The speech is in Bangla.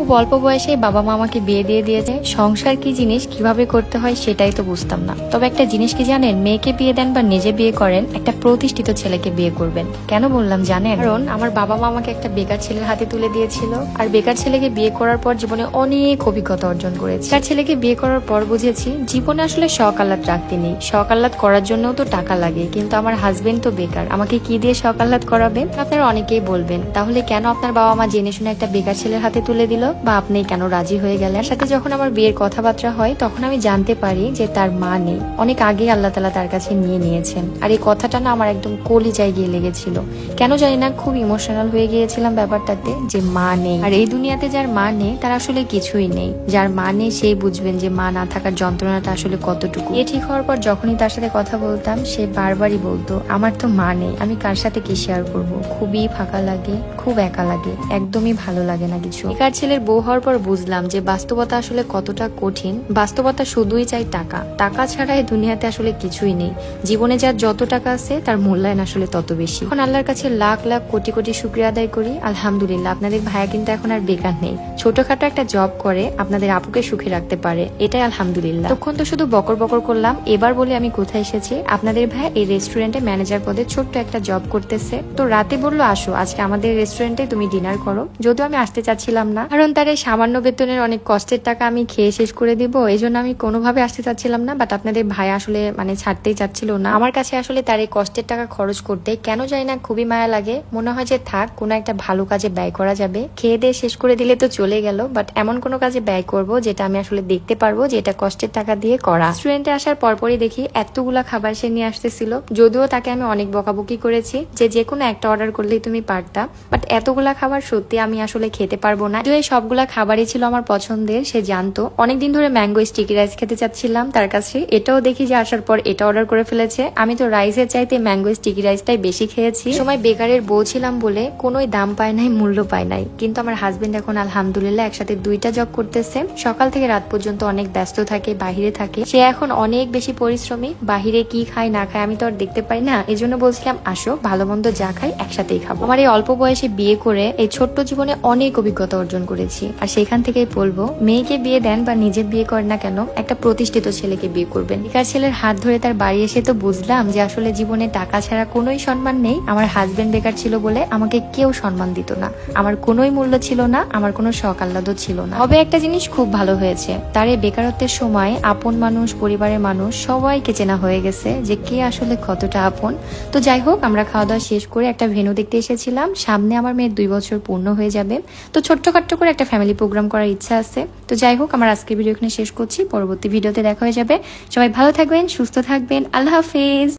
খুব অল্প বয়সে বাবা মা আমাকে বিয়ে দিয়ে দিয়েছে। সংসার কি জিনিস, কীভাবে করতে হয় সেটাই তো বুঝতাম না। তবে একটা জিনিস কি জানেন, মেয়েকে বিয়ে দেন বা নিজে বিয়ে করেন, একটা প্রতিষ্ঠিত ছেলেকে বিয়ে করবেন। কেন বললাম জানেন? কারণ আমার বাবা মা আমাকে একটা বেকার ছেলের হাতে তুলে দিয়েছিল। আর বেকার ছেলেকে বিয়ে করার পর জীবনে অনেক অভিজ্ঞতা অর্জন করেছি। তার ছেলেকে বিয়ে করার পর বুঝেছি, জীবনে আসলে শখ আহ্লাদ রাখতে নেই। শখ আহ্লাদ করার জন্যও তো টাকা লাগে, কিন্তু আমার হাজবেন্ড তো বেকার। আমাকে কি দিয়ে শখ আহ্লাদ করাবেন? আপনারা অনেকেই বলবেন, তাহলে কেন আপনার বাবা মা জেনে শুনে একটা বেকার ছেলের হাতে তুলে দিল? বা আপনি কেন রাজি হয়ে গেলেন? সাথে যখন আমার বিয়ের কথাবার্তা হয়, তখন আমি জানতে পারি যে তার মা নেই। অনেক আগে আল্লাহ তালা তার কাছে নিয়ে নিয়েছেন। আর এই কথাটা না আমার একদম কলিজায় গিয়ে লেগেছিল। কেন জানি না, খুব ইমোশনাল হয়ে গিয়েছিলাম ব্যাপারটাতে যে মা নেই। আর এই দুনিয়াতে যার মা নেই, তার আসলে কিছুই নেই। যার মা নেই, সেই বুঝবেন যে মা না থাকার যন্ত্রণাটা আসলে কতটুকু। এ ঠিক হওয়ার পর যখনই তার সাথে কথা বলতাম, সে বারবারই বলতো, আমার তো মা নেই, আমি কার সাথে কি শেয়ার করব? খুবই ফাঁকা লাগে, খুব একা লাগে, একদমই ভালো লাগে না কিছু। বেকার ছেলের বউ হওয়ার পর বুঝলাম যে বাস্তবতা আসলে কতটা কঠিন। বাস্তবতা শুধুই চাই টাকা। টাকা ছাড়া এই দুনিয়াতে আসলে কিছুই নেই। জীবনে যার যত টাকা আছে, তার মূল্যায়ন আসলে তত বেশি। এখন আল্লাহর কাছে লাখ লাখ কোটি কোটি শুক্রিয়া আদায় করি। আলহামদুলিল্লাহ, আপনাদের ভাইয়া কিন্তু এখন আর বেকার নেই। ছোটখাটো একটা জব করে, আপনাদের আপুকে সুখে রাখতে পারে। এটাই আলহামদুলিল্লাহ। তখন তো শুধু বকর বকর করলাম। এবার বলে আমি কোথায় এসেছি। আপনাদের ভাই এই রেস্টুরেন্টে ম্যানেজার পদে ছোট্ট একটা জব করতেছে। তো রাতে বলল, আসো, আজকে আমাদের রেস্টুরেন্টে তুমি ডিনার করো। যদিও আমি আসতে চাচ্ছিলাম না। কারণ তার এই সামান্য বেতনের অনেক কষ্টের টাকা আমি খেয়ে শেষ করে দিব এই জন্য আমি কোনোভাবে আসতে চাচ্ছিলাম না বাট আপনাদের ভাই আসলে মানে ছাড়তেই চাচ্ছিল না। আমার কাছে আসলে তার এই কষ্টের টাকা খরচ করতে কেন জানি না খুবই মায়া লাগে। মনে হয় যে থাক, কোনো একটা ভালো কাজে ব্যয় করা যাবে। খেয়ে দিয়ে শেষ করে দিলে তো চলে গেল বাট এমন কোনো কাজে ব্যয় করব যেটা আমি আসলে দেখতে পারব যে এটা কষ্টের টাকা দিয়ে করা। রেস্টুরেন্টে আসার পরপরই দেখি এতগুলা খাবার সে নিয়ে আসতেছিল, যদিও তাকে আমি অনেক বকাবকি করেছি যে যে কোনো একটা অর্ডার করলেই তুমি পারতা বাট এতগুলা খাবার সত্যি আমি আসলে খেতে পারব না। যদিও সবগুলা খাবারই ছিল আমার পছন্দের, সে জানতো। অনেকদিন ধরে ম্যাঙ্গো স্টিকি রাইস খেতে চাচ্ছিলাম তার কাছে। এটাও দেখি যে আসার পর এটা অর্ডার করে ফেলেছে। আমি তো রাইসের চাইতে ম্যাঙ্গো স্টিকি রাইসটাই বেশি খেয়েছি। সময় বেকারের বউ ছিলাম বলে কোনোই দাম পায় নাই, মূল্য পায় নাই। কিন্তু আমার হাজবেন্ড এখন আলহামদুলিল্লাহ একসাথে দুইটা জব করতেছে। সকাল থেকে রাত পর্যন্ত অনেক ব্যস্ত থাকে, বাহিরে থাকে। সে এখন অনেক বেশি পরিশ্রমী। বাহিরে কি খায়, না খায় আমি তো আর দেখতে পাই না। এই জন্য বলছিলাম, আসো, ভালো মন্দ যা খাই, একসাথেই খাব। আমার এই অল্প বয়সে বিয়ে করে এই ছোট্ট জীবনে অনেক অভিজ্ঞতা অর্জন করেছি। আর সেখান থেকেই বলব, মেয়েকে বিয়ে দেন বা নিজে বিয়ে করেন না কেন, একটা প্রতিষ্ঠিত ছেলেকে বিয়ে করবেন। বেকার ছেলের হাত ধরে তার বাড়ি এসে তো বুঝলাম যে আসলে জীবনে টাকা ছাড়া কোনোই সম্মান নেই। আমার হাজবেন্ড বেকার ছিল বলে আমাকে কেউ সম্মান দিত না। আমার কোনোই মূল্য ছিল না, আমার কোনো শখ আহ্লাদও ছিল না। তবে একটা জিনিস খুব ভালো হয়েছে। তার এই বেকারত্বের সময় আপন মানুষ, পরিবারের মানুষ সবাইকে চেনা হয়ে গেছে যে কে আসলে কতটা আপন। তো যাই হোক, আমরা খাওয়া দাওয়া শেষ করে একটা ভেনু দেখতে এসেছিলাম। সামনে আমার মেয়ের দুই বছর পূর্ণ হয়ে যাবে। তো ছোট্টখাট্ট করে একটা ফ্যামিলি প্রোগ্রাম করার ইচ্ছা আছে। তো যাই হোক, আমার আজকের ভিডিও এখানে শেষ করছি। পরবর্তী ভিডিওতে দেখা হয়ে যাবে। সবাই ভালো থাকবেন, সুস্থ থাকবেন। আল্লাহ হাফেজ।